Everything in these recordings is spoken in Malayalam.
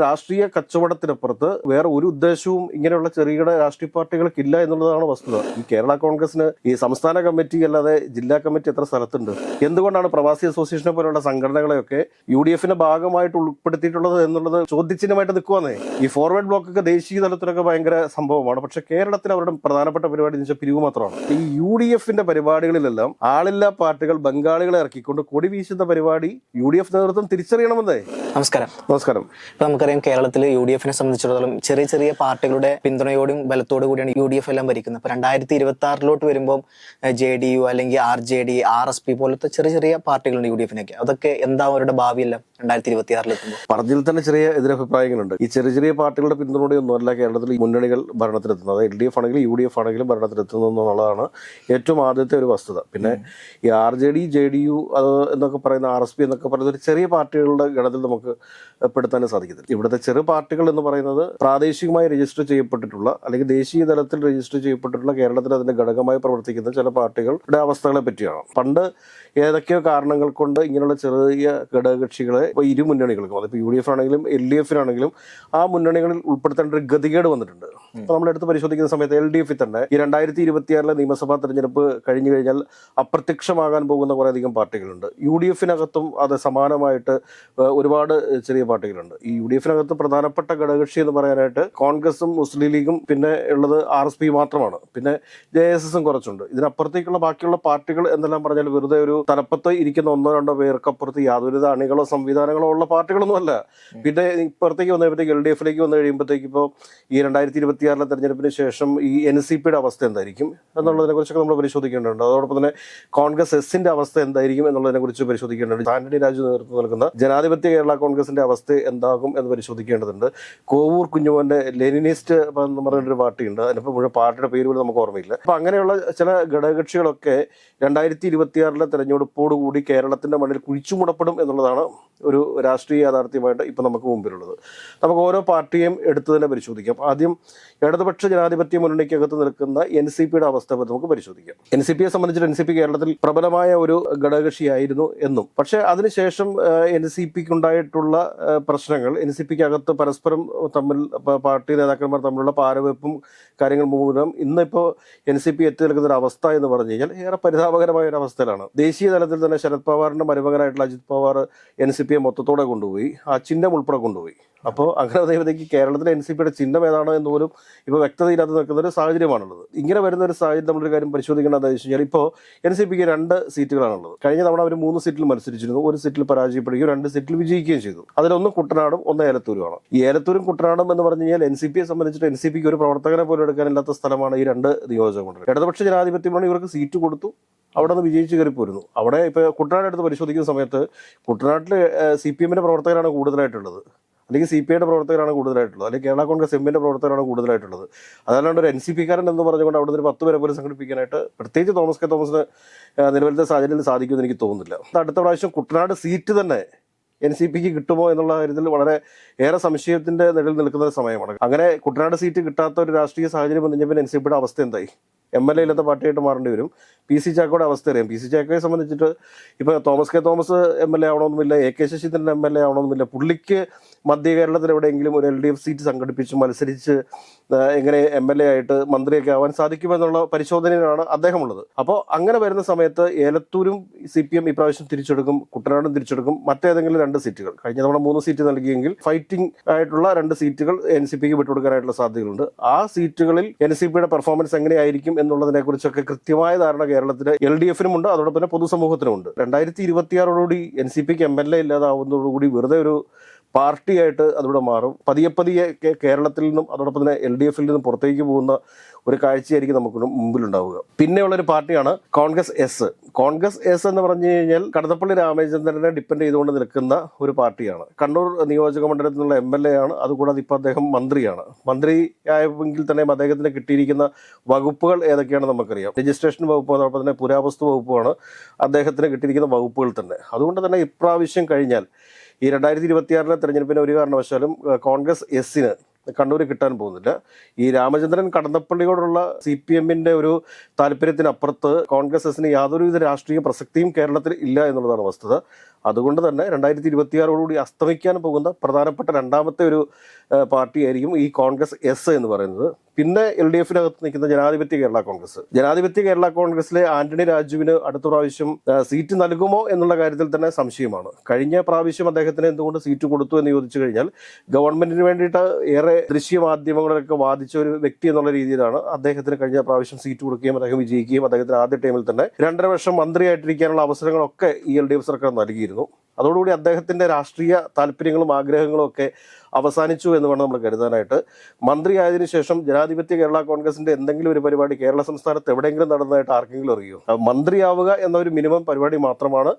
രാഷ്ട്രീയ കച്ചവടത്തിനപ്പുറത്ത് വേറെ ഒരു ഉദ്ദേശവും ഇങ്ങനെയുള്ള ചെറുകിട രാഷ്ട്രീയ പാർട്ടികൾക്ക് ഇല്ല എന്നുള്ളതാണ് വസ്തുത. ഈ കേരള കോൺഗ്രസിന് ഈ സംസ്ഥാന കമ്മിറ്റി അല്ലാതെ ജില്ലാ കമ്മിറ്റി എത്ര സ്ഥലത്തുണ്ട്? എന്തുകൊണ്ടാണ് പ്രവാസി അസോസിയേഷനെ പോലുള്ള സംഘടനകളെയൊക്കെ യു ഡി എഫിന്റെ ഭാഗമായിട്ട് ഉൾപ്പെടുത്തിയിട്ടുള്ളത് എന്നുള്ളത് ചോദ്യചിഹ്നമായിട്ട് നിൽക്കുവാന്നേ? ഈ ഫോർവേഡ് ബ്ലോക്കൊക്കെ ദേശീയ തലത്തിലൊക്കെ ഭയങ്കര സംഭവമാണ്. പക്ഷെ കേരളത്തിൽ അവരുടെ പ്രധാനപ്പെട്ട പരിപാടി എന്ന് വെച്ചാൽ പിരിവ് മാത്രമാണ്. ഈ യു ഡി എഫിന്റെ പരിപാടികളിലെല്ലാം ആളില്ലാ പാർട്ടികൾ ബംഗാളികളെ ഇറക്കിക്കൊണ്ട് കൊടി വീശുന്ന പരിപാടി യു ഡി എഫ് നേതൃത്വം തിരിച്ചറിയണമെന്നേ? നമസ്കാരം. നമസ്കാരം. ഇപ്പൊ നമുക്കറിയാം കേരളത്തിൽ യു ഡി എഫിനെ സംബന്ധിച്ചിടത്തോളം ചെറിയ ചെറിയ പാർട്ടികളുടെ പിന്തുണയോടും ബലത്തോടു കൂടിയാണ് യു ഡി എഫ് എല്ലാം ഭരിക്കുന്നത്. അപ്പൊ രണ്ടായിരത്തി ഇരുപത്തി ആറിലോട്ട് വരുമ്പോൾ ജെ ഡി യു അല്ലെങ്കിൽ R J D R S P പോലത്തെ ചെറിയ ചെറിയ പാർട്ടികളുണ്ട് യു ഡി എഫിനൊക്കെ അതൊക്കെ എന്താ അവരുടെ ഭാവിയെല്ലാം? രണ്ടായിരത്തി ഇരുപത്തി ആറിലെത്തുമ്പോൾ പറഞ്ഞതിൽ തന്നെ ചെറിയ എതിരഭിപ്രായങ്ങളുണ്ട്. ഈ ചെറിയ ചെറിയ പാർട്ടികളുടെ പിന്തുണയോടൊന്നുമല്ല കേരളത്തിൽ മുന്നണികൾ ഭരണത്തിലെത്തുന്നത്. എൽ ഡി എഫ് ആണെങ്കിലും യു ഡി എഫ് ആണെങ്കിലും ഭരണത്തിലെത്തുന്നു എന്നുള്ളതാണ് ഏറ്റവും ആദ്യത്തെ ഒരു വസ്തുത. പിന്നെ ഈ R J D J D U അത് എന്നൊക്കെ പറയുന്ന ആർ എസ് പി എന്നൊക്കെ പറയുന്ന ഒരു ചെറിയ പാർട്ടികളുടെ ഗണത്തിൽ നമുക്ക് പെടുത്താനും സാധിക്കത്തില്ല. ഇവിടുത്തെ ചെറു പാർട്ടികൾ എന്ന് പറയുന്നത് പ്രാദേശികമായി രജിസ്റ്റർ ചെയ്യപ്പെട്ടിട്ടുള്ള അല്ലെങ്കിൽ ദേശീയ തലത്തിൽ രജിസ്റ്റർ ചെയ്യപ്പെട്ടിട്ടുള്ള കേരളത്തിൽ അതിന്റെ ഘടകമായി പ്രവർത്തിക്കുന്ന ചില പാർട്ടികളുടെ അവസ്ഥകളെ പറ്റിയാണ്. പണ്ട് ഏതൊക്കെയോ കാരണങ്ങൾ കൊണ്ട് ഇങ്ങനെയുള്ള ചെറിയ ഘടകകക്ഷികളെ ഇപ്പോൾ ഇരു മുന്നണികൾക്കും അതിപ്പോൾ യു ഡി എഫ് ആണെങ്കിലും എൽ ഡി എഫിനാണെങ്കിലും ആ മുന്നണികളിൽ ഉൾപ്പെടുത്തേണ്ട ഒരു ഗതികേട് വന്നിട്ടുണ്ട്. അപ്പോൾ നമ്മൾ എടുത്ത് പരിശോധിക്കുന്ന സമയത്ത് എൽ ഡി എഫിൽ തന്നെ ഈ രണ്ടായിരത്തി ഇരുപത്തിയാറിലെ നിയമസഭാ തെരഞ്ഞെടുപ്പ് കഴിഞ്ഞു കഴിഞ്ഞാൽ അപ്രത്യക്ഷമാകാൻ പോകുന്ന കുറേയധികം പാർട്ടികളുണ്ട്. യു ഡി എഫിനകത്തും അത് സമാനമായിട്ട് ഒരുപാട് ചെറിയ പാർട്ടികളുണ്ട്. ഈ യു ഡി എഫിനകത്ത് പ്രധാനപ്പെട്ട ഘടകകക്ഷി എന്ന് പറയാനായിട്ട് കോൺഗ്രസും മുസ്ലിം ലീഗും പിന്നെ ഉള്ളത് ആർ എസ് പി മാത്രമാണ്. പിന്നെ ജെ എസ് എസും കുറച്ചുണ്ട്. ഇതിനപ്പുറത്തേക്കുള്ള ബാക്കിയുള്ള പാർട്ടികൾ എന്നെല്ലാം പറഞ്ഞാൽ വെറുതെ ഒരു തലപ്പത്ത് ഇരിക്കുന്ന ഒന്നോ രണ്ടോ പേർക്കപ്പുറത്ത് യാതൊരുവിധ അണികളോ സംവിധാനങ്ങളോ ഉള്ള പാർട്ടികളൊന്നും അല്ല പിന്നെ ഇപ്പുറത്തേക്ക് വന്നപ്പോഴത്തേക്ക് എൽ ഡി എഫിലേക്ക് വന്നു കഴിയുമ്പോഴത്തേക്ക് ഇപ്പോൾ ഈ രണ്ടായിരത്തി ഇരുപത്തിയാറിലെ തെരഞ്ഞെടുപ്പിന് ശേഷം ഈ എൻ സി പിയുടെ അവസ്ഥ എന്തായിരിക്കും എന്നുള്ളതിനെ കുറിച്ചൊക്കെ നമ്മൾ പരിശോധിക്കേണ്ടതുണ്ട്. അതോടൊപ്പം തന്നെ കോൺഗ്രസ് എസിന്റെ അവസ്ഥ എന്തായിരിക്കും എന്നുള്ളതിനെ കുറിച്ച് പരിശോധിക്കേണ്ടതുണ്ട്. ആന്റണി രാജു നേതൃത്വം നൽകുന്ന ജനാധിപത്യ കേരള കോൺഗ്രസിന്റെ അവസ്ഥ എന്താകും എന്ന് പരിശോധിക്കേണ്ടതുണ്ട്. കോവൂർ കുഞ്ഞുമോന്റെ ലെനിനിസ്റ്റ് എന്ന് പറഞ്ഞൊരു പാർട്ടിയുണ്ട്. അതിനിപ്പോൾ മുഴുവൻ പാർട്ടിയുടെ പേര് പോലും നമുക്ക് ഓർമ്മയില്ല. അപ്പൊ അങ്ങനെയുള്ള ചില ഘടകകക്ഷികളൊക്കെ രണ്ടായിരത്തി ഇരുപത്തിയാറിലെ തെരഞ്ഞെടുപ്പോടുകൂടി കേരളത്തിന്റെ മണ്ണിൽ കുഴിച്ചുമുടപ്പെടും എന്നുള്ളതാണ് ഒരു രാഷ്ട്രീയ യാഥാർത്ഥ്യമായിട്ട് ഇപ്പം നമുക്ക് മുമ്പിലുള്ളത്. നമുക്ക് ഓരോ പാർട്ടിയും എടുത്തു തന്നെ പരിശോധിക്കാം. ആദ്യം ഇടതുപക്ഷ ജനാധിപത്യ മുന്നണിക്കകത്ത് നിൽക്കുന്ന എൻ സി പിയുടെ അവസ്ഥ നമുക്ക് പരിശോധിക്കാം. എൻ സി പിയെ സംബന്ധിച്ചിട്ട് എൻ സി പി കേരളത്തിൽ പ്രബലമായ ഒരു ഘടകകക്ഷിയായിരുന്നു എന്നും. പക്ഷേ അതിനുശേഷം എൻ സി പിക്ക് ഉണ്ടായിട്ടുള്ള പ്രശ്നങ്ങൾ എൻ സി പിക്ക് അകത്ത് പരസ്പരം തമ്മിൽ പാർട്ടി നേതാക്കന്മാർ തമ്മിലുള്ള പാരവെപ്പും കാര്യങ്ങൾ മൂലം ഇന്നിപ്പോൾ എൻ സി പി എത്തി നിൽക്കുന്ന ഒരു അവസ്ഥ എന്ന് പറഞ്ഞു കഴിഞ്ഞാൽ ഏറെ പരിതാപകരമായ ഒരു അവസ്ഥയിലാണ്. ദേശീയ തലത്തിൽ തന്നെ ശരത് പവാറിന്റെ മരുമകനായിട്ടുള്ള അജിത് പവാർ എൻ സി പിയെ മൊത്തത്തോടെ കൊണ്ടുപോയി ആ ചിഹ്നം ഉൾപ്പെടെ കൊണ്ടുപോയി. അപ്പോൾ അങ്ങനെ ദൈവത്തേക്ക് കേരളത്തിലെ എൻ സി പിയുടെ ചിഹ്നം ഏതാണ് എന്ന് പോലും ഇപ്പോൾ വ്യക്തതയില്ലാതെ നിൽക്കുന്ന ഒരു സാഹചര്യമാണുള്ളത്. ഇങ്ങനെ വരുന്ന ഒരു സാഹചര്യം നമ്മളൊരു കാര്യം പരിശോധിക്കേണ്ടത് എന്താ വെച്ച് കഴിഞ്ഞാൽ ഇപ്പോൾ എൻ സി പിക്ക് രണ്ട് സീറ്റുകളാണുള്ളത്. കഴിഞ്ഞ തവണ അവർ മൂന്ന് സീറ്റിൽ മത്സരിച്ചിരുന്നു. ഒരു സീറ്റിൽ പരാജയപ്പെടുകയും രണ്ട് സീറ്റിൽ വിജയിക്കുകയും ചെയ്തു. അതിലൊന്ന് കുട്ടനാടും ഒന്ന് ഏലത്തൂരുമാണ്. ഈ ഏലത്തൂരും കുട്ടനാടും എന്ന് പറഞ്ഞു കഴിഞ്ഞാൽ എൻ സി പിയെ സംബന്ധിച്ചിട്ട് എൻ സി പിക്ക് ഒരു പ്രവർത്തകനെ പോലും എടുക്കാനില്ലാത്ത സ്ഥലമാണ് ഈ രണ്ട് നിയോജകമണ്ഡലം. ഇടതുപക്ഷ ജനാധിപത്യമാണ് ഇവർക്ക് സീറ്റ് കൊടുത്തു. അവിടെ നിന്ന് വിജയിച്ച് കയറി പോരുന്നു. അവിടെ ഇപ്പോൾ കുട്ടനാട് എടുത്ത് പരിശോധിക്കുന്ന സമയത്ത് കുട്ടനാട്ടിൽ സി പി എമ്മിന്റെ പ്രവർത്തകരാണ് കൂടുതലായിട്ടുള്ളത്. അല്ലെങ്കിൽ സി പി ഐയുടെ പ്രവർത്തകരാണ് കൂടുതലായിട്ടുള്ളത്. അല്ലെങ്കിൽ കേരള കോൺഗ്രസ് എമ്മിന്റെ പ്രവർത്തകരാണ് കൂടുതലായിട്ടുള്ളത്. അതല്ലാണ്ട് ഒരു എൻ സി പിക്കാരൻ എന്ന് പറഞ്ഞുകൊണ്ട് അവിടെ നിന്ന് പത്ത് പേരെ പോലും സംഘടിപ്പിക്കാനായിട്ട് പ്രത്യേകിച്ച് തോമസ് കെ. തോമസിന് നിലവിലത്തെ സാഹചര്യത്തിൽ സാധിക്കുമെന്ന് എനിക്ക് തോന്നുന്നില്ല. അടുത്ത പ്രാവശ്യം കുട്ടനാട് സീറ്റ് തന്നെ എൻ സി പിക്ക് കിട്ടുമോ എന്നുള്ള കാര്യത്തിൽ വളരെ ഏറെ സംശയത്തിന്റെ നിഴൽ നിൽക്കുന്ന സമയമാണ്. അങ്ങനെ കുട്ടനാട് സീറ്റ് കിട്ടാത്ത ഒരു രാഷ്ട്രീയ സാഹചര്യം വന്നു കഴിഞ്ഞപ്പോൾ എൻ സി പിയുടെ അവസ്ഥ എന്തായി? എം എൽ എ ഇല്ലാത്ത പാർട്ടിയായിട്ട് മാറേണ്ടി വരും. പി സി ചാക്കോയുടെ അവസ്ഥ അറിയാം. പി സി ചാക്കോയെ സംബന്ധിച്ചിട്ട് ഇപ്പോൾ Thomas K Thomas M L A ആവണമെന്നില്ല A K Saseendran M L A ആവണമെന്നില്ല. പുള്ളിക്ക് മധ്യ കേരളത്തിൽ എവിടെയെങ്കിലും ഒരു എൽ ഡി എഫ് സീറ്റ് സംഘടിപ്പിച്ച് മത്സരിച്ച് എങ്ങനെ എം എൽ എ ആയിട്ട് മന്ത്രിയൊക്കെ ആവാൻ സാധിക്കുമെന്നുള്ള പരിശോധനയിലാണ് അദ്ദേഹമുള്ളത്. അപ്പോൾ അങ്ങനെ വരുന്ന സമയത്ത് ഏലത്തൂരും സി പി എം ഇപ്രാവശ്യം തിരിച്ചെടുക്കും കുട്ടനാടും തിരിച്ചെടുക്കും മറ്റേതെങ്കിലും രണ്ട് സീറ്റുകൾ കഴിഞ്ഞ തവണ മൂന്ന് സീറ്റ് നൽകിയെങ്കിൽ ഫൈറ്റിംഗ് ആയിട്ടുള്ള രണ്ട് സീറ്റുകൾ എൻ സി പിക്ക് വിട്ടുകൊടുക്കാനായിട്ടുള്ള സാധ്യതകളുണ്ട്. ആ സീറ്റുകളിൽ എൻ സി പിയുടെ പെർഫോമൻസ് എങ്ങനെയായിരിക്കും എന്നുള്ളതിനെ കുറിച്ചൊക്കെ കൃത്യമായ ധാരണ കേരളത്തിലെ എൽ ഡി എഫിനും ഉണ്ട് അതോടൊപ്പം തന്നെ പൊതുസമൂഹത്തിനുമുണ്ട്. രണ്ടായിരത്തി ഇരുപത്തിയാറോടുകൂടി എൻ സി പിക്ക് എം എൽ എ ഇല്ലാതാവുന്നതോടുകൂടി വെറുതെ ഒരു പാർട്ടിയായിട്ട് അതിവിടെ മാറും. പതിയെ പതിയെ കേരളത്തിൽ നിന്നും അതോടൊപ്പം തന്നെ എൽ ഡി എഫിൽ നിന്നും പുറത്തേക്ക് പോകുന്ന ഒരു കാഴ്ചയായിരിക്കും നമുക്ക് മുമ്പിലുണ്ടാവുക. പിന്നെയുള്ള ഒരു പാർട്ടിയാണ് കോൺഗ്രസ് എസ് കോൺഗ്രസ് എസ് എന്ന് പറഞ്ഞു കഴിഞ്ഞാൽ കടന്നപ്പള്ളി രാമചന്ദ്രനെ ഡിപ്പെൻഡ് ചെയ്തുകൊണ്ട് നിൽക്കുന്ന ഒരു പാർട്ടിയാണ്. കണ്ണൂർ നിയോജക മണ്ഡലത്തിൽ നിന്നുള്ള എം എൽ എ ആണ്. അതുകൂടാതെ ഇപ്പോൾ അദ്ദേഹം മന്ത്രിയാണ്. മന്ത്രി ആയെങ്കിൽ തന്നെ അദ്ദേഹത്തിന് കിട്ടിയിരിക്കുന്ന വകുപ്പുകൾ ഏതൊക്കെയാണ് നമുക്കറിയാം. രജിസ്ട്രേഷൻ വകുപ്പ് അതോടൊപ്പം തന്നെ പുരാവസ്തു വകുപ്പാണ് അദ്ദേഹത്തിന് കിട്ടിയിരിക്കുന്ന വകുപ്പുകൾ തന്നെ. അതുകൊണ്ട് തന്നെ ഇപ്രാവശ്യം കഴിഞ്ഞാൽ ഈ രണ്ടായിരത്തി ഇരുപത്തിയാറിലെ തെരഞ്ഞെടുപ്പിന് ഒരു കാരണവശാലും കോൺഗ്രസ് എസിന് കണ്ണൂർ കിട്ടാൻ പോകുന്നില്ല. ഈ രാമചന്ദ്രൻ കടന്നപ്പള്ളിയോടുള്ള സി പി എമ്മിന്റെ ഒരു താല്പര്യത്തിനപ്പുറത്ത് കോൺഗ്രസ് എസിന് യാതൊരുവിധ രാഷ്ട്രീയ പ്രസക്തിയും കേരളത്തിൽ ഇല്ല എന്നുള്ളതാണ് വസ്തുത. അതുകൊണ്ട് തന്നെ രണ്ടായിരത്തി ഇരുപത്തിയാറോടുകൂടി അസ്തമിക്കാൻ പോകുന്ന പ്രധാനപ്പെട്ട രണ്ടാമത്തെ ഒരു പാർട്ടിയായിരിക്കും ഈ കോൺഗ്രസ് എസ് എന്ന് പറയുന്നത്. പിന്നെ എൽ ഡി എഫിനകത്ത് നിൽക്കുന്ന ജനാധിപത്യ കേരള കോൺഗ്രസ്. ജനാധിപത്യ കേരള കോൺഗ്രസിലെ ആന്റണി രാജുവിന് അടുത്ത പ്രാവശ്യം സീറ്റ് നൽകുമോ എന്നുള്ള കാര്യത്തിൽ തന്നെ സംശയമാണ്. കഴിഞ്ഞ പ്രാവശ്യം അദ്ദേഹത്തിന് എന്തുകൊണ്ട് സീറ്റ് കൊടുത്തു എന്ന് ചോദിച്ചു കഴിഞ്ഞാൽ ഗവൺമെന്റിന് വേണ്ടിയിട്ട് ഏറെ ദൃശ്യമാധ്യമങ്ങളിലൊക്കെ വാദിച്ച ഒരു വ്യക്തി എന്നുള്ള രീതിയിലാണ് അദ്ദേഹത്തിന് കഴിഞ്ഞ പ്രാവശ്യം സീറ്റ് കൊടുക്കുകയും അദ്ദേഹം വിജയിക്കുകയും അദ്ദേഹത്തിന് ആദ്യ ടൈമിൽ തന്നെ രണ്ടര വർഷം മന്ത്രിയായിട്ടിരിക്കാനുള്ള അവസരങ്ങളൊക്കെ ഈ എൽ ഡി എഫ് സർക്കാർ നൽകിയിരുന്നു. അതോടുകൂടി അദ്ദേഹത്തിന്റെ രാഷ്ട്രീയ താല്പര്യങ്ങളും ആഗ്രഹങ്ങളും ഒക്കെ അവസാനിച്ചു എന്ന് വേണം നമ്മൾ കരുതാനായിട്ട്. മന്ത്രിയായതിനു ശേഷം ജനാധിപത്യ കേരള കോൺഗ്രസിന്റെ എന്തെങ്കിലും ഒരു പരിപാടി കേരള സംസ്ഥാനത്ത് എവിടെയെങ്കിലും നടന്നതായിട്ട് ആർക്കെങ്കിലും അറിയോ? മന്ത്രിയാവുക എന്ന ഒരു മിനിമം പരിപാടി മാത്രമാണ്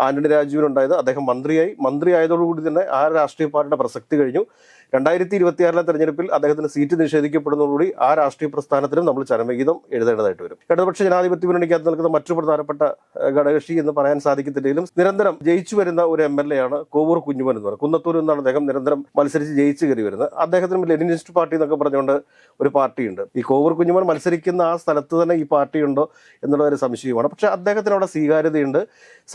ആന്റണി രാജുവിനുണ്ടായത്. അദ്ദേഹം മന്ത്രിയായി. മന്ത്രി ആയതോടുകൂടി തന്നെ ആ രാഷ്ട്രീയ പാർട്ടിയുടെ പ്രസക്തി കഴിഞ്ഞു. രണ്ടായിരത്തി ഇരുപത്തിയാറിലെ തെരഞ്ഞെടുപ്പിൽ അദ്ദേഹത്തിന് സീറ്റ് നിഷേധിക്കപ്പെടുന്നതോടുകൂടി ആ രാഷ്ട്രീയ പ്രസ്ഥാനത്തിനും നമ്മൾ ചരമഗീതം എഴുതേണ്ടതായിട്ട് വരും. ഇടതുപക്ഷ ജനാധിപത്യ മുന്നണിക്കകത്ത് നിൽക്കുന്ന മറ്റു പ്രധാനപ്പെട്ട ഘടകക്ഷി എന്ന് പറയാൻ സാധിക്കത്തില്ലെങ്കിലും നിരന്തരം ജയിച്ചു വരുന്ന ഒരു എം എൽ എ ആണ് കോവൂർ കുഞ്ഞുമൻ എന്ന് പറയുന്നത് കുന്നത്തൂർ എന്നാണ് അദ്ദേഹം നിരന്തരം മത്സരിച്ച് ജയിച്ചു കയറി വരുന്നത്. അദ്ദേഹത്തിന് ലെനിനിസ്റ്റ് പാർട്ടി എന്നൊക്കെ പറഞ്ഞുകൊണ്ട് ഒരു പാർട്ടിയുണ്ട്. ഈ കോവൂർ കുഞ്ഞുമൻ മത്സരിക്കുന്ന ആ സ്ഥലത്ത് തന്നെ ഈ പാർട്ടി ഉണ്ടോ എന്നുള്ള ഒരു സംശയമാണ് പക്ഷേ അദ്ദേഹത്തിന് അവിടെ സ്വീകാര്യതയുണ്ട്.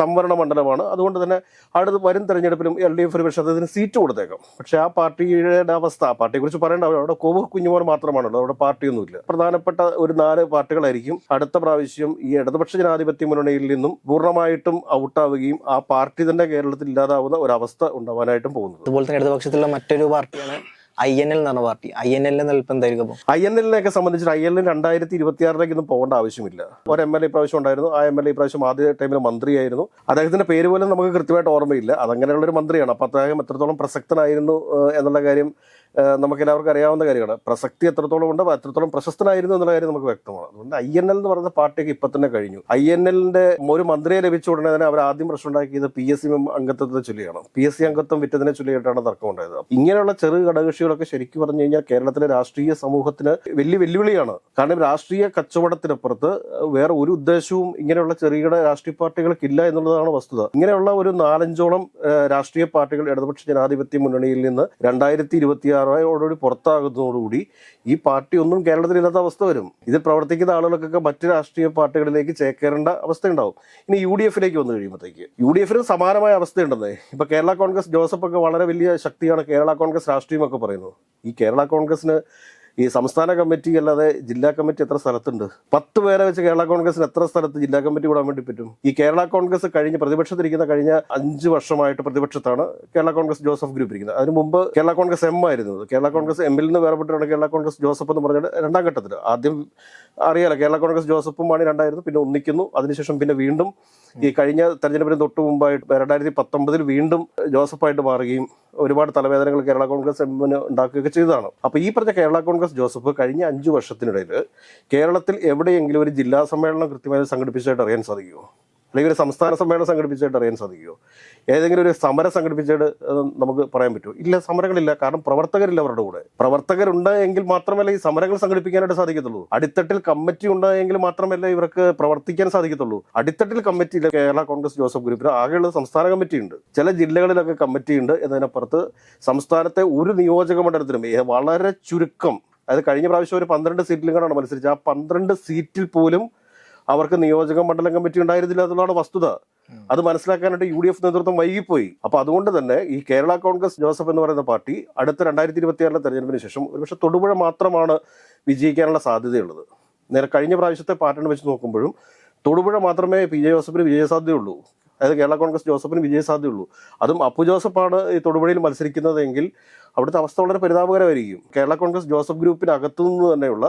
സംവരണ മണ്ഡലമാണ്. അതുകൊണ്ട് തന്നെ അടുത്ത വരും തെരഞ്ഞെടുപ്പിലും എൽ ഡി എഫ് ഒരു പക്ഷേ അദ്ദേഹത്തിന് സീറ്റ് കൊടുത്തേക്കാം. പക്ഷേ ആ പാർട്ടിയുടെ അവസ്ഥ. പാർട്ടിയെ കുറിച്ച് പറയേണ്ട അവിടെ കോവ് കുഞ്ഞുമോൻ മാത്രമാണല്ലോ അവിടെ പാർട്ടിയൊന്നുമില്ല. പ്രധാനപ്പെട്ട ഒരു നാല് പാർട്ടികളായിരിക്കും. അടുത്ത പ്രാവശ്യം ഈ ഇടതുപക്ഷ ജനാധിപത്യ മുന്നണിയിൽ നിന്നും പൂർണമായിട്ടും ഔട്ടാവുകയും ആ പാർട്ടി തന്നെ കേരളത്തിൽ ഇല്ലാതാവുന്ന ഒരവസ്ഥ ഉണ്ടാവാനായിട്ടും പോകുന്നത്. അതുപോലെ തന്നെ ഇടതുപക്ഷത്തിലുള്ള മറ്റൊരു പാർട്ടിയാണ് ഐ എൻ എൽ എന്ന് പാർട്ടി. ഐ എൻ എല്ലിന്റെ നിലപ്പം എന്തായിരിക്കും അപ്പോൾ ഐ എൻ എല്ലിനെയൊക്കെ സംബന്ധിച്ച് ഐ എല്ലിന് രണ്ടായിരത്തി ഇരുപത്തിയാറിലേക്ക് ഒന്നും പോകേണ്ട ആവശ്യമില്ല. ഒരു എം എൽ എ പ്രാവശ്യം ഉണ്ടായിരുന്നു. ആ എം എൽ എ പ്രാവശ്യം ആദ്യ ടൈമിൽ മന്ത്രിയായിരുന്നു. അദ്ദേഹത്തിന്റെ പേര് പോലും നമുക്ക് കൃത്യമായിട്ട് ഓർമ്മയില്ല. അതങ്ങനെയുള്ള ഒരു മന്ത്രിയാണ്. അപ്പൊ അദ്ദേഹം എത്രത്തോളം പ്രസക്തനായിരുന്നു എന്നുള്ള കാര്യം നമുക്ക് എല്ലാവർക്കും അറിയാവുന്ന കാര്യമാണ് പ്രസക്തി എത്രത്തോളം ഉണ്ട് എത്രത്തോളം പ്രശസ്തനായിരുന്നു എന്നുള്ള കാര്യം നമുക്ക് വ്യക്തമാണ്. അതുകൊണ്ട് ഐ എൻ എൽ എന്ന് പറയുന്ന പാർട്ടിയൊക്കെ ഇപ്പൊ തന്നെ കഴിഞ്ഞു. ഐ എൻ എല്ലിന്റെ ഒരു മന്ത്രിയെ ലഭിച്ച ഉടനെ തന്നെ അവർ ആദ്യം പ്രശ്നം ഉണ്ടാക്കിയത് പി എസ് സി അംഗത്വത്തെ ചൊല്ലിയാണ്. പി എസ് സി അംഗത്വം വിറ്റതിനെ ചൊല്ലിയിട്ടാണ് തർക്കം ഉണ്ടായത്. ഇങ്ങനെയുള്ള ചെറു ഘടകകക്ഷികളൊക്കെ ശരിക്കും പറഞ്ഞു കഴിഞ്ഞാൽ കേരളത്തിലെ രാഷ്ട്രീയ സമൂഹത്തിന് വലിയ വെല്ലുവിളിയാണ്. കാരണം രാഷ്ട്രീയ കച്ചവടത്തിനപ്പുറത്ത് വേറെ ഒരു ഉദ്ദേശവും ഇങ്ങനെയുള്ള ചെറുകിട രാഷ്ട്രീയ പാർട്ടികൾക്കില്ല എന്നുള്ളതാണ് വസ്തുത. ഇങ്ങനെയുള്ള ഒരു നാലഞ്ചോളം രാഷ്ട്രീയ പാർട്ടികൾ ഇടതുപക്ഷ ജനാധിപത്യ മുന്നണിയിൽ നിന്ന് രണ്ടായിരത്തി ഇരുപത്തിയാറോടുകൂടി പുറത്താകുന്നതോടുകൂടി ഈ പാർട്ടി ഒന്നും കേരളത്തിൽ ഇല്ലാത്ത അവസ്ഥ വരും. ഇത് പ്രവർത്തിക്കുന്ന ആളുകൾക്കൊക്കെ മറ്റു രാഷ്ട്രീയ പാർട്ടികളിലേക്ക് ചേക്കേറേണ്ട അവസ്ഥ ഉണ്ടാവും ഇനി യു ഡി എഫിലേക്ക് വന്നു കഴിയുമ്പോഴത്തേക്ക്. യു ഡി എഫിന് സമാനമായ അവസ്ഥയുണ്ടെന്നേ. ഇപ്പൊ കേരള കോൺഗ്രസ് ജോസഫ് ഒക്കെ വളരെ വലിയ ശക്തിയാണ് കേരള കോൺഗ്രസ് രാഷ്ട്രീയം ഒക്കെ പറയുന്നത്. ഈ കേരള കോൺഗ്രസിന് ഈ സംസ്ഥാന കമ്മിറ്റി അല്ലാതെ ജില്ലാ കമ്മിറ്റി എത്ര സ്ഥലത്തുണ്ട്? പത്ത് പേരെ വെച്ച് കേരള കോൺഗ്രസിന് എത്ര സ്ഥലത്ത് ജില്ലാ കമ്മിറ്റി കൂടാൻ വേണ്ടി പറ്റും? ഈ കേരള കോൺഗ്രസ് കഴിഞ്ഞ പ്രതിപക്ഷത്തിരിക്കുന്ന കഴിഞ്ഞ അഞ്ച് വർഷമായിട്ട് പ്രതിപക്ഷത്താണ് കേരള കോൺഗ്രസ് ജോസഫ് ഗ്രൂപ്പ് ഇരിക്കുന്നത്. അതിന് മുമ്പ് കേരള കോൺഗ്രസ് എം ആയിരുന്നു. കേരള കോൺഗ്രസ് എമ്മിൽ നിന്ന് വേർപെട്ടാണ് കേരള കോൺഗ്രസ് ജോസഫ് എന്ന് പറഞ്ഞത് രണ്ടാം ഘട്ടത്തിൽ ആദ്യം അറിയാലോ കേരള കോൺഗ്രസ് ജോസഫും മാണി രണ്ടായിരുന്നു പിന്നെ ഒന്നിക്കുന്നു. അതിനുശേഷം പിന്നെ വീണ്ടും ഈ കഴിഞ്ഞ തെരഞ്ഞെടുപ്പിന് തൊട്ട് മുമ്പായിട്ട് രണ്ടായിരത്തി പത്തൊമ്പതിൽ വീണ്ടും ജോസഫായിട്ട് മാറുകയും ഒരുപാട് തലവേദനകൾ കേരള കോൺഗ്രസ് എമ്മിന് ഉണ്ടാക്കുകയൊക്കെ ചെയ്തതാണ്. അപ്പൊ ഈ പറഞ്ഞ കേരള കോൺഗ്രസ് ജോസഫ് കഴിഞ്ഞ അഞ്ചു വർഷത്തിനിടയിൽ കേരളത്തിൽ എവിടെയെങ്കിലും ഒരു ജില്ലാ സമ്മേളനം കൃത്യമായി സംഘടിപ്പിച്ചതായിട്ട് അറിയാൻ സാധിക്കുമോ? അല്ലെങ്കിൽ ഒരു സംസ്ഥാന സമ്മേളനം സംഘടിപ്പിച്ചായിട്ട് അറിയാൻ സാധിക്കുമോ? ഏതെങ്കിലും ഒരു സമരം സംഘടിപ്പിച്ചിട്ട് നമുക്ക് പറയാൻ പറ്റുമോ? ഇല്ല സമരങ്ങളില്ല. കാരണം പ്രവർത്തകരില്ല അവരുടെ കൂടെ. പ്രവർത്തകരുണ്ട് എങ്കിൽ മാത്രമല്ല ഈ സമരങ്ങൾ സംഘടിപ്പിക്കാനായിട്ട് സാധിക്കത്തുള്ളൂ. അടിത്തട്ടിൽ കമ്മിറ്റി ഉണ്ടായെങ്കിൽ മാത്രമല്ല ഇവർക്ക് പ്രവർത്തിക്കാൻ സാധിക്കത്തുള്ളൂ. അടിത്തട്ടിൽ കമ്മിറ്റി ഇല്ല. കേരള കോൺഗ്രസ് ജോസഫ് ഗ്രൂപ്പിൽ ആകെയുള്ളത് സംസ്ഥാന കമ്മിറ്റി ഉണ്ട്. ചില ജില്ലകളിലൊക്കെ കമ്മിറ്റി ഉണ്ട്. എന്നതിനപ്പുറത്ത് സംസ്ഥാനത്തെ ഒരു നിയോജക മണ്ഡലത്തിലും വളരെ ചുരുക്കം. അതായത് കഴിഞ്ഞ പ്രാവശ്യം ഒരു പന്ത്രണ്ട് സീറ്റിലും കൂടെയാണ് മത്സരിച്ചത്. ആ പന്ത്രണ്ട് സീറ്റിൽ പോലും അവർക്ക് നിയോജക മണ്ഡലം കമ്മിറ്റി ഉണ്ടായിരുന്നില്ല എന്നുള്ളതാണ് വസ്തുത. അത് മനസ്സിലാക്കാനായിട്ട് യു ഡി എഫ് നേതൃത്വം വൈകിപ്പോയി. അപ്പൊ അതുകൊണ്ട് തന്നെ ഈ കേരള കോൺഗ്രസ് ജോസഫ് എന്ന് പറയുന്ന പാർട്ടി അടുത്ത രണ്ടായിരത്തി ഇരുപത്തിയാറിലെ തെരഞ്ഞെടുപ്പിന് ശേഷം ഒരുപക്ഷെ തൊടുപുഴ മാത്രമാണ് വിജയിക്കാനുള്ള സാധ്യതയുള്ളത്. നേരെ കഴിഞ്ഞ പ്രാവശ്യത്തെ പാറ്റേൺ വെച്ച് നോക്കുമ്പോഴും തൊടുപുഴ മാത്രമേ പി ജെ ജോസഫിന് വിജയസാധ്യതയുള്ളൂ. അതായത് കേരള കോൺഗ്രസ് ജോസഫിന് വിജയസാധ്യതയുള്ളൂ അതും അപ്പു ജോസഫാണ് ഈ തൊടുപുഴയിൽ മത്സരിക്കുന്നതെങ്കിൽ അവിടുത്തെ അവസ്ഥ വളരെ പരിതാപകരമായിരിക്കും. കേരള കോൺഗ്രസ് ജോസഫ് ഗ്രൂപ്പിനകത്തു നിന്ന് തന്നെയുള്ള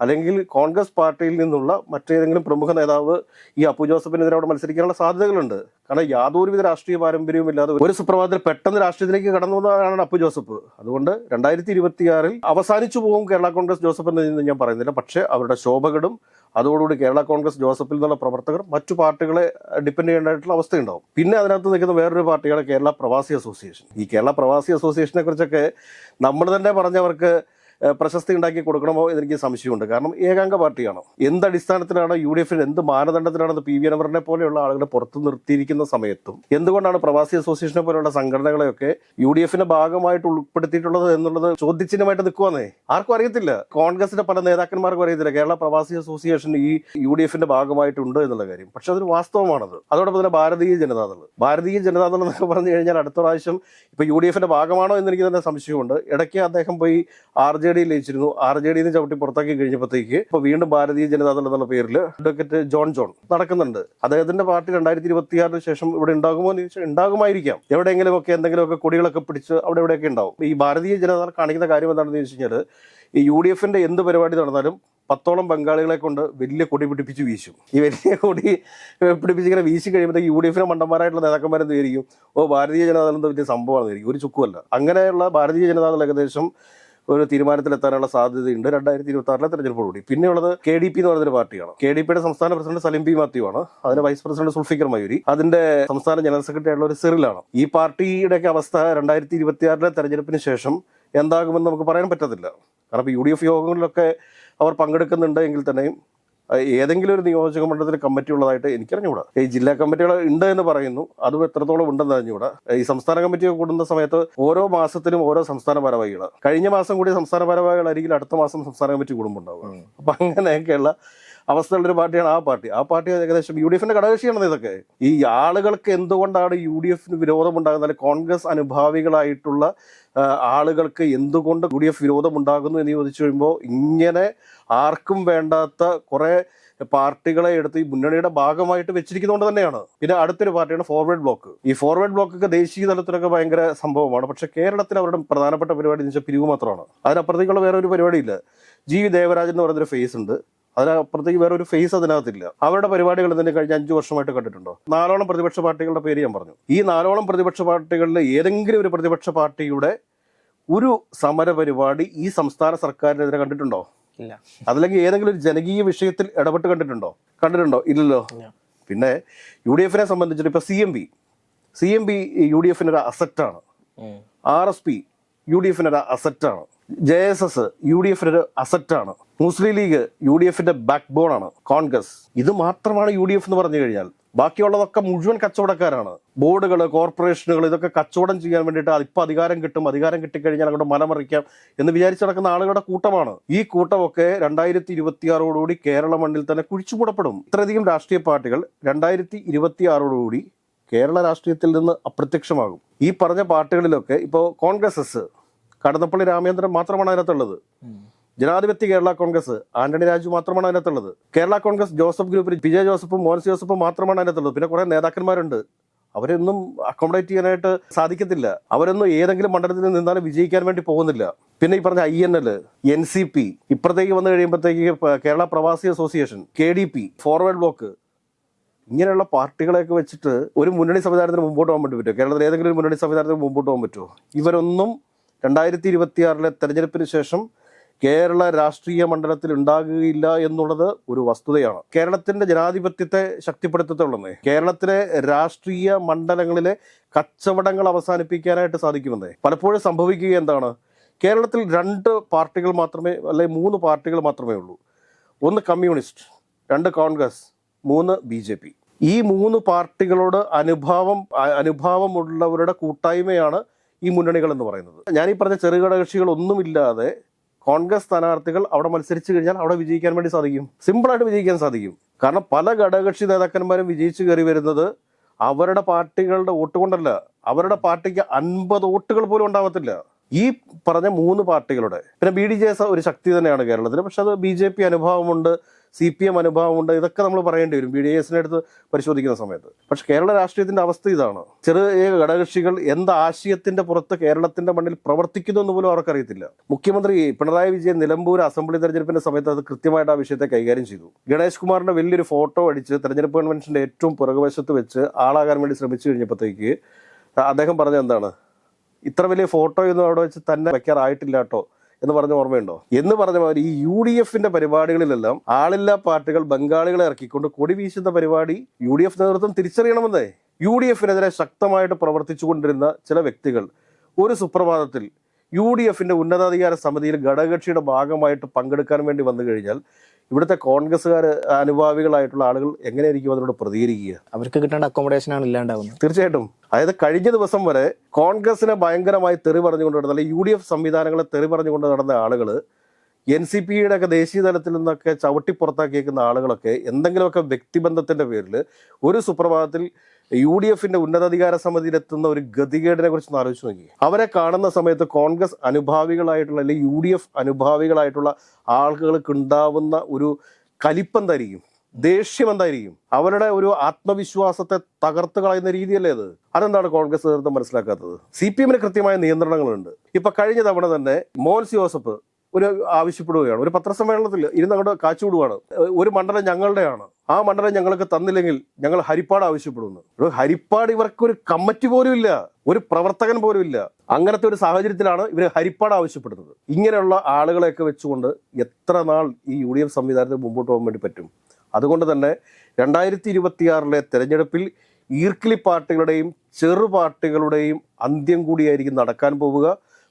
അല്ലെങ്കിൽ കോൺഗ്രസ് പാർട്ടിയിൽ നിന്നുള്ള മറ്റേതെങ്കിലും പ്രമുഖ നേതാവ് ഈ അപ്പു ജോസഫിനെതിരെ അവിടെ മത്സരിക്കാനുള്ള സാധ്യതകളുണ്ട്. കാരണം യാതൊരുവിധ രാഷ്ട്രീയ പാരമ്പര്യവും ഇല്ലാതെ ഒരു സുപ്രഭാതത്തിൽ പെട്ടെന്ന് രാഷ്ട്രീയത്തിലേക്ക് കടന്നു വന്നതാണ് അപ്പു ജോസഫ്. അതുകൊണ്ട് രണ്ടായിരത്തി ഇരുപത്തിയാറിൽ അവസാനിച്ചു പോകും കേരള കോൺഗ്രസ് ജോസഫ് എന്ന് ഞാൻ പറയുന്നില്ല. പക്ഷേ അവരുടെ ശോഭകളും അതോടുകൂടി കേരള കോൺഗ്രസ് ജോസഫിൽ നിന്നുള്ള പ്രവർത്തകർ മറ്റു പാർട്ടികളെ ഡിപ്പെൻഡ് ചെയ്യേണ്ടതായിട്ടുള്ള അവസ്ഥയുണ്ടാവും. പിന്നെ അതിനകത്ത് നിൽക്കുന്ന വേറൊരു പാർട്ടിയാണ് കേരള പ്രവാസി അസോസിയേഷൻ. ഈ കേരള പ്രവാസി അസോസിയേഷനെ കുറിച്ചൊക്കെ നമ്മൾ തന്നെ പറഞ്ഞവർക്ക് പ്രശസ്തി ഉണ്ടാക്കി കൊടുക്കണമോ എന്നെനിക്ക് സംശയമുണ്ട്. കാരണം ഏകാംഗ പാർട്ടിയാണ്? എന്ത് അടിസ്ഥാനത്തിലാണ് യു ഡി എഫിന് എന്ത് മാനദണ്ഡത്തിലാണ് പി വി അനവറിനെ പോലെയുള്ള ആളുകളെ പുറത്തു നിർത്തിയിരിക്കുന്ന സമയത്തും? എന്തുകൊണ്ടാണ് പ്രവാസി അസോസിയേഷനെ പോലെയുള്ള സംഘടനകളെയൊക്കെ യു ഡി എഫിന്റെ ഭാഗമായിട്ട് ഉൾപ്പെടുത്തിയിട്ടുള്ളത് എന്നുള്ളത് ചോദ്യചിഹ്നമായിട്ട് നിൽക്കുവാന്നേ? ആർക്കും അറിയത്തില്ല. കോൺഗ്രസിന്റെ പല നേതാക്കന്മാർക്കും അറിയത്തില്ല. കേരള പ്രവാസി അസോസിയേഷൻ ഈ യു ഡി എഫിന്റെ ഭാഗമായിട്ടുണ്ട് എന്നുള്ള കാര്യം. പക്ഷെ അതൊരു വാസ്തവമാണത്. അതോടൊപ്പം തന്നെ ഭാരതീയ ജനതാദൾ ഭാരതീയ ജനതാദൾ എന്നൊക്കെ പറഞ്ഞു കഴിഞ്ഞാൽ അടുത്ത പ്രാവശ്യം ഇപ്പൊ യു ഡി എഫിന്റെ ഭാഗമാണോ എന്ന് എനിക്ക് തന്നെ സംശയമുണ്ട്. ഇടയ്ക്ക് അദ്ദേഹം പോയി ആർ ജെ ഡിയിൽ ലയിച്ചിരുന്നു. ആർ ജെ ഡിയിൽ നിന്ന് ചവിട്ടി പുറത്താക്കി കഴിഞ്ഞപ്പോഴത്തേക്ക് ഇപ്പൊ വീണ്ടും ഭാരതീയ ജനതാദൾ എന്നുള്ള പേരിൽ അഡ്വക്കേറ്റ് ജോൺ ജോൺ നടക്കുന്നുണ്ട്. അദ്ദേഹത്തിന്റെ പാർട്ടി രണ്ടായിരത്തി ഇരുപത്തിയാറിന് ശേഷം ഇവിടെ ഉണ്ടാകുമോ എന്ന് ചോദിച്ചാൽ ഉണ്ടാകുമായിരിക്കാം. എവിടെയെങ്കിലുമൊക്കെ എന്തെങ്കിലുമൊക്കെ കൊടികളൊക്കെ പിടിച്ച് അവിടെ എവിടെയൊക്കെ ഉണ്ടാവും. ഈ ഭാരതീയ ജനതാദൾ കാണിക്കുന്ന കാര്യം എന്താണെന്ന് ചോദിച്ചു കഴിഞ്ഞാൽ ഈ യു ഡി എഫിന്റെ എന്ത് പരിപാടി നടന്നാലും പത്തോളം ബംഗാളികളെ കൊണ്ട് വലിയ കൊടി പിടിപ്പിച്ച് വീശും. ഈ വലിയ കൊടി പിടിപ്പിച്ച് ഇങ്ങനെ വീശി കഴിയുമ്പോഴത്തേക്ക് യു ഡി എഫിന് മണ്ടന്മാരായിട്ടുള്ള നേതാക്കന്മാരെന്ത് വിചാരിക്കും ഓ ഭാരതീയ ജനതാദൾ വലിയ സംഭവമാണെന്ന് വിചാരിക്കും. ഒരു ചുക്കുമല്ല. അങ്ങനെയുള്ള ഭാരതീയ ജനതാദൾ ഏകദേശം ഒരു തീരുമാനത്തിലെത്താനുള്ള സാധ്യതയുണ്ട്. രണ്ടായിരത്തി ഇരുപത്തി ആറിലെ തെരഞ്ഞെടുപ്പോടുകൂടി പിന്നെയുള്ളത് കെ ഡി പി എന്ന് പറയുന്ന പാർട്ടിയാണ്. കെ ഡി പിയുടെ സംസ്ഥാന പ്രസിഡന്റ് സലിം പി മാത്യു ആണ്. അതിന്റെ വൈസ് പ്രസിഡന്റ് സുൽഫിക്കർ മയൂരി. അതിന്റെ സംസ്ഥാന ജനറൽ സെക്രട്ടറി ആയിട്ടുള്ള ഒരു സിറിലാണ്. ഈ പാർട്ടിയുടെയൊക്കെ അവസ്ഥ രണ്ടായിരത്തി ഇരുപത്തി ആറിലെ തെരഞ്ഞെടുപ്പിന് ശേഷം എന്താകുമെന്ന് നമുക്ക് പറയാൻ പറ്റത്തില്ല. കാരണം യു ഡി എഫ് യോഗങ്ങളിലൊക്കെ അവർ പങ്കെടുക്കുന്നുണ്ട് എങ്കിൽ തന്നെയും ഏതെങ്കിലും ഒരു നിയോജക മണ്ഡലത്തിൽ കമ്മിറ്റി ഉള്ളതായിട്ട് എനിക്കറിഞ്ഞുകൂടാ. ഈ ജില്ലാ കമ്മിറ്റികൾ ഉണ്ട് എന്ന് പറയുന്നു. അതും എത്രത്തോളം ഉണ്ടെന്ന് അറിഞ്ഞുകൂടാ. ഈ സംസ്ഥാന കമ്മിറ്റി കൂടുന്ന സമയത്ത് ഓരോ മാസത്തിനും ഓരോ സംസ്ഥാന ഭാരവാഹികൾ കഴിഞ്ഞ മാസം കൂടി സംസ്ഥാന ഭാരവാഹികളായിരിക്കും അടുത്ത മാസം സംസ്ഥാന കമ്മിറ്റി കൂടുമ്പോണ്ടാവുക അപ്പൊ അങ്ങനെയൊക്കെയുള്ള അവസ്ഥയുള്ള ഒരു പാർട്ടിയാണ് ആ പാർട്ടി. ആ പാർട്ടി ഏകദേശം യു ഡി എഫിന്റെ ഘടകകക്ഷിയാണ് ഇതൊക്കെ. ഈ ആളുകൾക്ക് എന്തുകൊണ്ടാണ് യു ഡി എഫിന് വിരോധം ഉണ്ടാകുന്നത് അല്ലെങ്കിൽ കോൺഗ്രസ് അനുഭാവികളായിട്ടുള്ള ആളുകൾക്ക് എന്തുകൊണ്ട് യു ഡി എഫ് വിരോധം ഉണ്ടാകുന്നു എന്ന് ചോദിച്ചു കഴിയുമ്പോൾ ഇങ്ങനെ ആർക്കും വേണ്ടാത്ത കുറെ പാർട്ടികളെ എടുത്ത് ഈ മുന്നണിയുടെ ഭാഗമായിട്ട് വെച്ചിരിക്കുന്നതുകൊണ്ട് തന്നെയാണ്. പിന്നെ അടുത്തൊരു പാർട്ടിയാണ് ഫോർവേഡ് ബ്ലോക്ക്. ഈ ഫോർവേഡ് ബ്ലോക്ക് ഒക്കെ ദേശീയ തലത്തിലൊക്കെ ഭയങ്കര സംഭവമാണ്. പക്ഷെ കേരളത്തിൽ അവരുടെ പ്രധാനപ്പെട്ട പരിപാടി എന്ന് വെച്ചാൽ പിരിവ് മാത്രമാണ്. അതിനപ്പുറത്തേക്കുള്ള വേറെ ഒരു പരിപാടിയില്ല. ജി വി ദേവരാജൻ എന്ന് പറയുന്നൊരു ഫേസ് ഉണ്ട്. അതിനപ്പുറത്തേക്ക് വേറെ ഒരു ഫേസ് അതിനകത്തില്ല. അവരുടെ പരിപാടികൾ തന്നെ കഴിഞ്ഞ അഞ്ചു വർഷമായിട്ട് കണ്ടിട്ടുണ്ടോ? നാലോളം പ്രതിപക്ഷ പാർട്ടികളുടെ പേര് ഞാൻ പറഞ്ഞു. ഈ നാലോളം പ്രതിപക്ഷ പാർട്ടികളിൽ ഏതെങ്കിലും ഒരു പ്രതിപക്ഷ പാർട്ടിയുടെ ഒരു സമര പരിപാടി ഈ സംസ്ഥാന സർക്കാരിനെതിരെ കണ്ടിട്ടുണ്ടോ? ഇല്ല. അതല്ലെങ്കിൽ ഏതെങ്കിലും ഒരു ജനകീയ വിഷയത്തിൽ ഇടപെട്ട് കണ്ടിട്ടുണ്ടോ? കണ്ടിട്ടുണ്ടോ? ഇല്ലല്ലോ. പിന്നെ യു ഡി എഫിനെ സംബന്ധിച്ചിട്ട് ഇപ്പൊ C M P C M P U D എഫിന് ഒരു അസറ്റാണ് R S P U D എഫിന്റെ ഒരു അസറ്റാണ് J S S U D എഫിന്റെ ഒരു അസറ്റാണ് മുസ്ലിം ലീഗ് യു ഡി എഫിന്റെ ബാക്ക് ബോൺ ആണ്. കോൺഗ്രസ് ഇത് മാത്രമാണ് യു ഡി എഫ് എന്ന് പറഞ്ഞു കഴിഞ്ഞാൽ. ബാക്കിയുള്ളതൊക്കെ മുഴുവൻ കച്ചവടക്കാരാണ്. ബോർഡുകൾ കോർപ്പറേഷനുകൾ ഇതൊക്കെ കച്ചവടം ചെയ്യാൻ വേണ്ടിയിട്ട് ഇപ്പൊ അധികാരം കിട്ടും. അധികാരം കിട്ടിക്കഴിഞ്ഞാൽ അങ്ങോട്ട് മലമറിക്കാം എന്ന് വിചാരിച്ച് നടക്കുന്ന ആളുകളുടെ കൂട്ടമാണ്. ഈ കൂട്ടമൊക്കെ രണ്ടായിരത്തി ഇരുപത്തിയാറോടുകൂടി കേരള മണ്ണിൽ തന്നെ കുഴിച്ചുകൂടപ്പെടും ഇത്രയധികം രാഷ്ട്രീയ പാർട്ടികൾ രണ്ടായിരത്തി ഇരുപത്തിയാറോടുകൂടി കേരള രാഷ്ട്രീയത്തിൽ നിന്ന് അപ്രത്യക്ഷമാകും. ഈ പറഞ്ഞ പാർട്ടികളിലൊക്കെ ഇപ്പോൾ കോൺഗ്രസ് എസ് കടന്നപ്പള്ളി രാമേന്ദ്രൻ മാത്രമാണ് അതിനകത്തുള്ളത്. ജനാധിപത്യ കേരള കോൺഗ്രസ് ആന്റണി രാജു മാത്രമാണ് അതിനകത്തുള്ളത്. കേരള കോൺഗ്രസ് ജോസഫ് ഗ്രൂപ്പിൽ വിജയ് ജോസഫും മോൻസ് ജോസഫും മാത്രമാണ് അതിനകത്തുള്ളത്. പിന്നെ കുറെ നേതാക്കന്മാരുണ്ട്. അവരൊന്നും അക്കോമഡേറ്റ് ചെയ്യാനായിട്ട് സാധിക്കത്തില്ല. അവരൊന്നും ഏതെങ്കിലും മണ്ഡലത്തിൽ നിന്നാലും വിജയിക്കാൻ വേണ്ടി പോകുന്നില്ല. പിന്നെ ഈ പറഞ്ഞ I N L N C P ഇപ്പുറത്തേക്ക് വന്നു കഴിയുമ്പോഴത്തേക്ക് Kerala Pravasi Association K D P Forward Bloc ഇങ്ങനെയുള്ള പാർട്ടികളെയൊക്കെ വെച്ചിട്ട് ഒരു മുന്നണി സംവിധാനത്തിന് മുമ്പോട്ട് പോകാൻ വേണ്ടി പറ്റുമോ? കേരളത്തിൽ ഏതെങ്കിലും ഒരു മുന്നണി സംവിധാനത്തിന് മുമ്പോട്ട് പോകാൻ പറ്റുമോ? ഇവരൊന്നും രണ്ടായിരത്തി ഇരുപത്തിയാറിലെ തെരഞ്ഞെടുപ്പിന് ശേഷം കേരള രാഷ്ട്രീയ മണ്ഡലത്തിൽ ഉണ്ടാകുകയില്ല എന്നുള്ളത് ഒരു വസ്തുതയാണ്. കേരളത്തിന്റെ ജനാധിപത്യത്തെ ശക്തിപ്പെടുത്തത്തുള്ളന്നേ കേരളത്തിലെ രാഷ്ട്രീയ മണ്ഡലങ്ങളിലെ കച്ചവടങ്ങൾ അവസാനിപ്പിക്കാനായിട്ട് സാധിക്കുമെന്നേ പലപ്പോഴും സംഭവിക്കുക എന്താണ്? കേരളത്തിൽ രണ്ട് പാർട്ടികൾ മാത്രമേ അല്ലെങ്കിൽ മൂന്ന് പാർട്ടികൾ മാത്രമേ ഉള്ളൂ. ഒന്ന് കമ്മ്യൂണിസ്റ്റ് രണ്ട് കോൺഗ്രസ് മൂന്ന് ബി ജെ പി. ഈ മൂന്ന് പാർട്ടികളോട് അനുഭാവം അനുഭാവമുള്ളവരുടെ കൂട്ടായ്മയാണ് ഈ മുന്നണികൾ എന്ന് പറയുന്നത്. ഞാൻ ഈ പറഞ്ഞ ചെറുകിട കക്ഷികൾ ഒന്നുമില്ലാതെ കോൺഗ്രസ് സ്ഥാനാർത്ഥികൾ അവിടെ മത്സരിച്ചു കഴിഞ്ഞാൽ അവിടെ വിജയിക്കാൻ വേണ്ടി സാധിക്കും. സിമ്പിളായിട്ട് വിജയിക്കാൻ സാധിക്കും. കാരണം പല ഘടകകക്ഷി നേതാക്കന്മാരും വിജയിച്ചു കയറി വരുന്നത് അവരുടെ പാർട്ടികളുടെ വോട്ട് കൊണ്ടല്ല. അവരുടെ പാർട്ടിക്ക് അൻപത് വോട്ടുകൾ പോലും ഉണ്ടാവത്തില്ല. ഈ പറഞ്ഞ മൂന്ന് പാർട്ടികളുടെ പിന്നെ ബി ഡി ജെ എസ് ഒരു ശക്തി തന്നെയാണ് കേരളത്തിൽ പക്ഷെ അത് ബി ജെ പി അനുഭാവമുണ്ട്. സി പി എം അനുഭാവമുണ്ട് ഇതൊക്കെ നമ്മൾ പറയേണ്ടി വരും. ബി ഡി എസിനെ അടുത്ത് പരിശോധിക്കുന്ന സമയത്ത്. പക്ഷെ കേരള രാഷ്ട്രീയത്തിന്റെ അവസ്ഥ ഇതാണ്. ചെറിയ ഘടകകക്ഷികൾ എന്ത് ആശയത്തിന്റെ പുറത്ത് കേരളത്തിന്റെ മണ്ണിൽ പ്രവർത്തിക്കുന്നു എന്ന് പോലും അവർക്കറിയത്തില്ല മുഖ്യമന്ത്രി പിണറായി വിജയൻ നിലമ്പൂർ അസംബ്ലി തെരഞ്ഞെടുപ്പിന്റെ സമയത്ത് അത് കൃത്യമായിട്ട് ആ വിഷയത്തെ കൈകാര്യം ചെയ്തു. ഗണേഷ് കുമാറിന്റെ വലിയൊരു ഫോട്ടോ അടിച്ച് തെരഞ്ഞെടുപ്പ് കൺവെൻഷന്റെ ഏറ്റവും പുറകുവശത്ത് വെച്ച് ആളാകാൻ വേണ്ടി ശ്രമിച്ചു കഴിഞ്ഞപ്പോഴത്തേക്ക് അദ്ദേഹം പറഞ്ഞത് എന്താണ്? ഇത്ര വലിയ ഫോട്ടോ ഫോട്ടോയൊന്നും അവിടെ വെച്ച് തന്നെ വെക്കാറായിട്ടില്ല കേട്ടോ. എന്ന് പറഞ്ഞ ഓർമ്മയുണ്ടോ? എന്ന് പറഞ്ഞ മാതിരി ഈ യു ഡി എഫിന്റെ പരിപാടികളിലെല്ലാം ആളില്ലാ പാർട്ടികൾ ബംഗാളികളെ ഇറക്കിക്കൊണ്ട് കൊടി വീശുന്ന പരിപാടി യു ഡി എഫ് നേതൃത്വം തിരിച്ചറിയണമെന്നേ. യു ഡി എഫിനെതിരെ ശക്തമായിട്ട് പ്രവർത്തിച്ചുകൊണ്ടിരുന്ന ചില വ്യക്തികൾ. ഒരു സുപ്രഭാതത്തിൽ യു ഡി എഫിന്റെ ഉന്നതാധികാര സമിതിയിൽ ഘടകകക്ഷിയുടെ ഭാഗമായിട്ട് പങ്കെടുക്കാൻ വേണ്ടി വന്നു കഴിഞ്ഞാൽ ഇവിടുത്തെ കോൺഗ്രസ്സുകാർ അനുഭാവികളായിട്ടുള്ള ആളുകൾ എങ്ങനെയായിരിക്കും അതിനോട് പ്രതികരിക്കുക? അവർക്ക് കിട്ടേണ്ട അക്കോമഡേഷൻ ആണ് ഇല്ലാണ്ടാവുന്നത്. തീർച്ചയായിട്ടും. അതായത് കഴിഞ്ഞ ദിവസം വരെ കോൺഗ്രസിനെ ഭയങ്കരമായി തെറി പറഞ്ഞുകൊണ്ട് നടന്ന അല്ലെങ്കിൽ യു ഡി എഫ് സംവിധാനങ്ങളെ തെറി പറഞ്ഞുകൊണ്ട് നടന്ന ആളുകൾ എൻ സി പിയുടെ ഒക്കെ ദേശീയ തലത്തിൽ നിന്നൊക്കെ ചവിട്ടി പുറത്താക്കിയേക്കുന്ന ആളുകളൊക്കെ എന്തെങ്കിലുമൊക്കെ വ്യക്തിബന്ധത്തിന്റെ പേരിൽ ഒരു സുപ്രഭാതത്തിൽ യു ഡി എഫിന്റെ ഉന്നതാധികാര സമിതിയിലെത്തുന്ന ഒരു ഗതികേടിനെ കുറിച്ച് ഒന്ന് ആലോചിച്ച് നോക്കി അവരെ കാണുന്ന സമയത്ത് കോൺഗ്രസ് അനുഭാവികളായിട്ടുള്ള അല്ലെങ്കിൽ യു ഡി എഫ് അനുഭാവികളായിട്ടുള്ള ആളുകൾക്ക് ഉണ്ടാവുന്ന ഒരു കലിപ്പെന്തായിരിക്കും ദേഷ്യം എന്തായിരിക്കും? അവരുടെ ഒരു ആത്മവിശ്വാസത്തെ തകർത്ത് കളയുന്ന രീതിയല്ലേ അത്? അതെന്താണ് കോൺഗ്രസ് നേതൃത്വം മനസ്സിലാക്കാത്തത്? സി പി എമ്മിന് കൃത്യമായ നിയന്ത്രണങ്ങളുണ്ട്. ഇപ്പൊ കഴിഞ്ഞ തവണ തന്നെ മോൻസ് ജോസഫ് ഒരു ആവശ്യപ്പെടുകയാണ്. ഒരു പത്രസമ്മേളനത്തിൽ ഇരുന്ന് അങ്ങോട്ട് കാച്ചുവിടുകയാണ് ഒരു മണ്ഡലം ഞങ്ങളുടെയാണ്. ആ മണ്ഡലം ഞങ്ങൾക്ക് തന്നില്ലെങ്കിൽ ഞങ്ങൾ ഹരിപ്പാട് ആവശ്യപ്പെടുന്നു. ഒരു ഹരിപ്പാട് ഇവർക്ക് ഒരു കമ്മിറ്റി പോലും ഇല്ല. ഒരു പ്രവർത്തകൻ പോലും ഇല്ല. അങ്ങനത്തെ ഒരു സാഹചര്യത്തിലാണ് ഇവർ ഹരിപ്പാട് ആവശ്യപ്പെടുന്നത്. ഇങ്ങനെയുള്ള ആളുകളെയൊക്കെ വെച്ചുകൊണ്ട് എത്ര നാൾ ഈ യു ഡി എഫ് സംവിധാനത്തിൽ മുമ്പോട്ട് പോകാൻ വേണ്ടി പറ്റും? അതുകൊണ്ട് തന്നെ രണ്ടായിരത്തി ഇരുപത്തിയാറിലെ തെരഞ്ഞെടുപ്പിൽ ഈർക്കിളി പാർട്ടികളുടെയും ചെറുപാർട്ടികളുടെയും അന്ത്യം കൂടിയായിരിക്കും നടക്കാൻ പോവുക.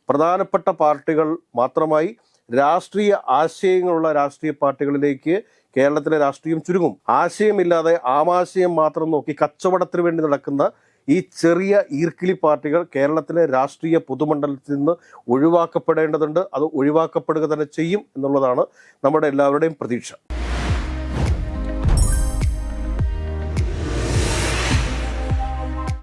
പ്രധാനപ്പെട്ട പാർട്ടികൾ മാത്രമായി രാഷ്ട്രീയ ആശയങ്ങളുള്ള രാഷ്ട്രീയ പാർട്ടികളിലേക്ക് കേരളത്തിലെ രാഷ്ട്രീയം ചുരുങ്ങും. ആശയമില്ലാതെ ആമാശയം മാത്രം നോക്കി കച്ചവടത്തിന് വേണ്ടി നടക്കുന്ന ഈ ചെറിയ ഈർക്കിളി പാർട്ടികൾ കേരളത്തിലെ രാഷ്ട്രീയ പൊതുമണ്ഡലത്തിൽ നിന്ന് ഒഴിവാക്കപ്പെടേണ്ടതുണ്ട്. അത് ഒഴിവാക്കപ്പെടുക തന്നെ ചെയ്യും എന്നുള്ളതാണ് നമ്മുടെ എല്ലാവരുടെയും പ്രതീക്ഷ.